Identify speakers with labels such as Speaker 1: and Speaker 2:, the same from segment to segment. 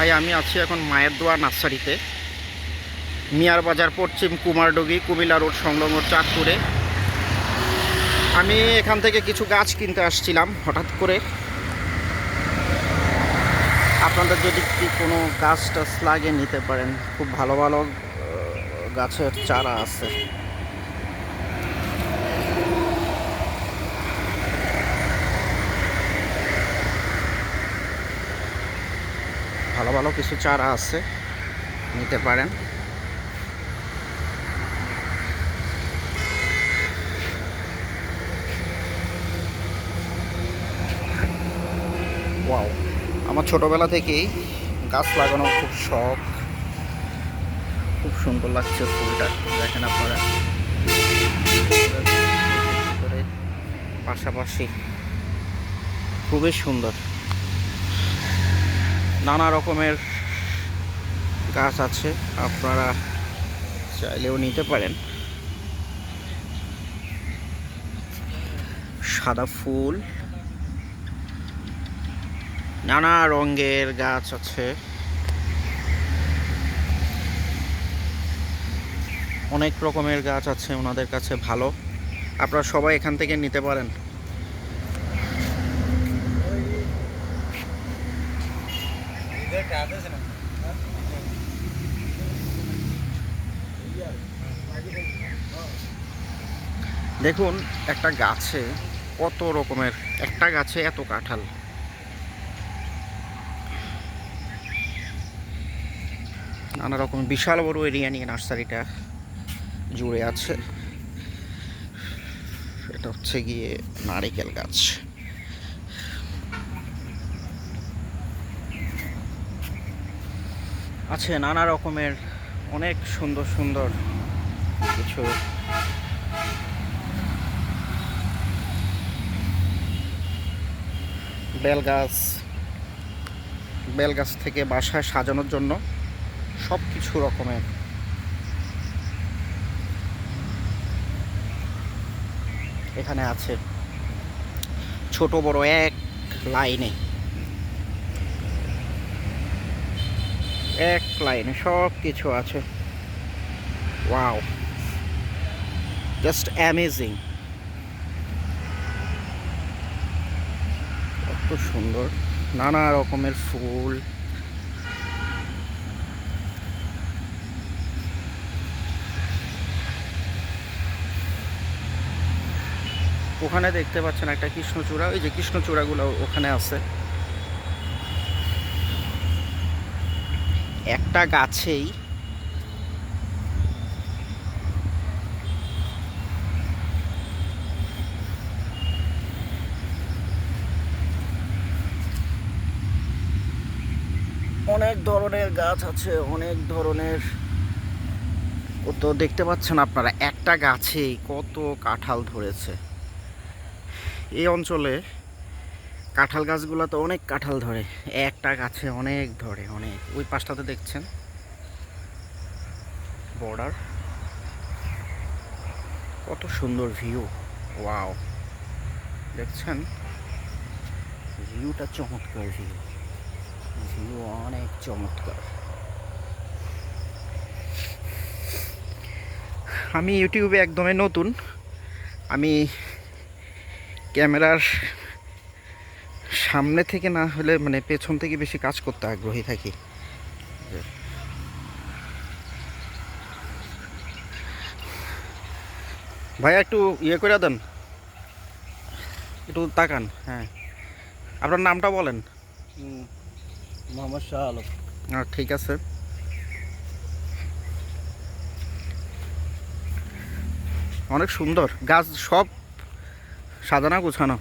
Speaker 1: ভাই, আমি আছি এখন মায়ের দোয়া নার্সারিতে। মিয়ার বাজার পশ্চিম কুমারডুগি, কুমিল্লা রোড সংলগ্ন চাঁদপুরে। আমি এখান থেকে কিছু গাছ কিনতে আসছিলাম হঠাৎ করে। আপনাদের যদি কোনো গাছ টাছ লাগে নিতে পারেন, খুব ভালো ভালো গাছের চারা আছে। ভালো ভালো কিছু চারা আছে, নিতে পারেন। আমার ছোটবেলা থেকেই গাছ লাগানোর খুব শখ। খুব সুন্দর লাগছে ফুলটা, দেখেন আপনারা। পাশাপাশি খুবই সুন্দর। নানা রকমের গাছ আছে, আপনারা চাইলেও নিতে পারেন। সাদা ফুল, নানা রঙের গাছ আছে। অনেক রকমের গাছ আছে, ওনাদের কাছে ভালো। আপনারা সবাই এখান থেকে নিতে পারেন। দেখুন, একটা গাছে কত রকমের, একটা গাছে এত কাঁঠাল। নানা রকম বিশাল বড় এরিয়া নিয়ে নার্সারিটা জুড়ে আছে। এটা হচ্ছে গিয়ে নারিকেল গাছ। আছে নানা রকমের অনেক সুন্দর সুন্দর কিছু। বেল গাছ বেল গাছ থেকে বাসায় সাজানোর জন্য সব কিছু রকমের। এখানে আছে ছোট বড় এক লাইনে। এক লাইনে সব কিছু আছে। ওয়াও জাস্ট অ্যামেজিং কত সুন্দর। নানা রকমের ফুল। ওখানে দেখতে পাচ্ছেন একটা কৃষ্ণচূড়া। ওই যে কৃষ্ণচূড়াগুলো ওখানে আছে। একটা গাছেই। অনেক ধরনের গাছ আছে, অনেক ধরনের। তো দেখতে পাচ্ছেন আপনারা, একটা গাছেই কত কাঁঠাল ধরেছে। এই অঞ্চলে কাঁঠাল গাছগুলো তো অনেক কাঁঠাল ধরে, একটা গাছে অনেক ধরে, অনেক। ওই পাশটাতে দেখছেন? বর্ডার। কত সুন্দর ভিউ, ওয়াও। দেখছেন? ভিউটা চমৎকার ভিউ। ভিউ অনেক চমৎকার। আমি ইউটিউবে একদমই নতুন। আমি ক্যামেরার সামনে থেকে না হলে মানে পেছন থেকে বেশি কাজ করতে আগ্রহী থাকি। ভাই একটু ইয়ে করে দেন। একটু তাকান হ্যাঁ। আপনার নামটা বলেন।
Speaker 2: মোহাম্মদ শাহ আলম।
Speaker 1: ঠিক আছে। অনেক সুন্দর। গাছ সব সাজানো গোছানো।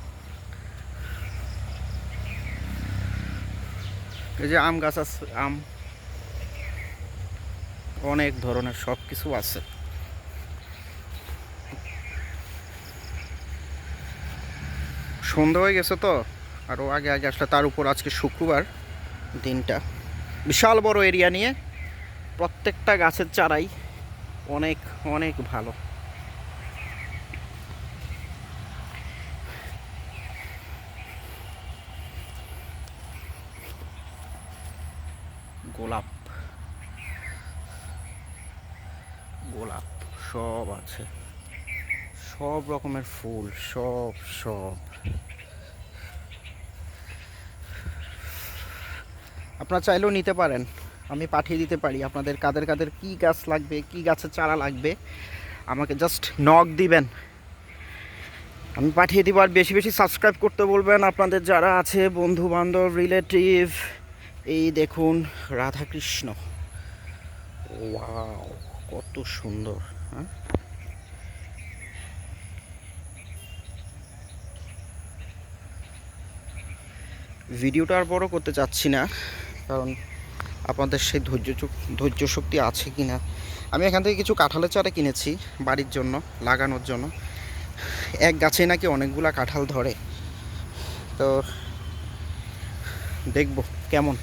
Speaker 1: এই যে আম গাছ আছে, আম। অনেক ধরনের সব কিছু আছে। সন্ধ্যা হয়ে গেছে তো আরও আগে আগে আসলে তার উপর আজকে শুক্রবার দিনটা। বিশাল বড় এরিয়া নিয়ে প্রত্যেকটা গাছের চারাই অনেক অনেক ভালো। গোলাপ। গোলাপ, সব আছে। সব রকমের ফুল, সব সব। আপনারা চাইলেও নিতে পারেন। আমি পাঠিয়ে দিতে পারি। আপনাদের কাদের কাদের কি গাছ লাগবে, কি গাছের চারা লাগবে, আমাকে জাস্ট নক দিবেন। আমি পাঠিয়ে দিব আর বেশি বেশি সাবস্ক্রাইব করতে বলবেন। আপনাদের যারা আছে বন্ধু বান্ধব রিলেটিভ এই দেখুন রাধাকৃষ্ণ। ওয়াও, কত সুন্দর হ্যাঁ? ভিডিওটা আর বড় করতে চাচ্ছি না, কারণ আপনাদের সেই ধৈর্য ধৈর্য শক্তি আছে কি না আমি এখান থেকে কিছু কাঁঠালের চারা কিনেছি বাড়ির জন্য, লাগানোর জন্য। এক গাছে নাকি অনেকগুলা কাঁঠাল ধরে। তো দেখব কেমন।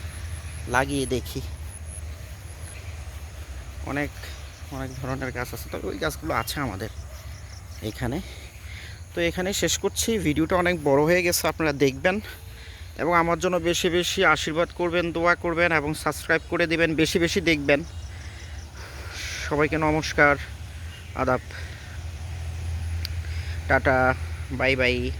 Speaker 1: লাগিয়ে দেখি। অনেক অনেক ধরনের গাছ আছে। তবে ওই গাছগুলো আছে আমাদের এখানে। তো এখানে শেষ করছি। ভিডিওটা অনেক বড় হয়ে গেছে, আপনারা দেখবেন। এবং আমার জন্য বেশি বেশি আশীর্বাদ করবেন, দোয়া করবেন এবং সাবস্ক্রাইব করে দিবেন, বেশি বেশি দেখবেন। সবাইকে নমস্কার, আদাব। Tata, bye bye.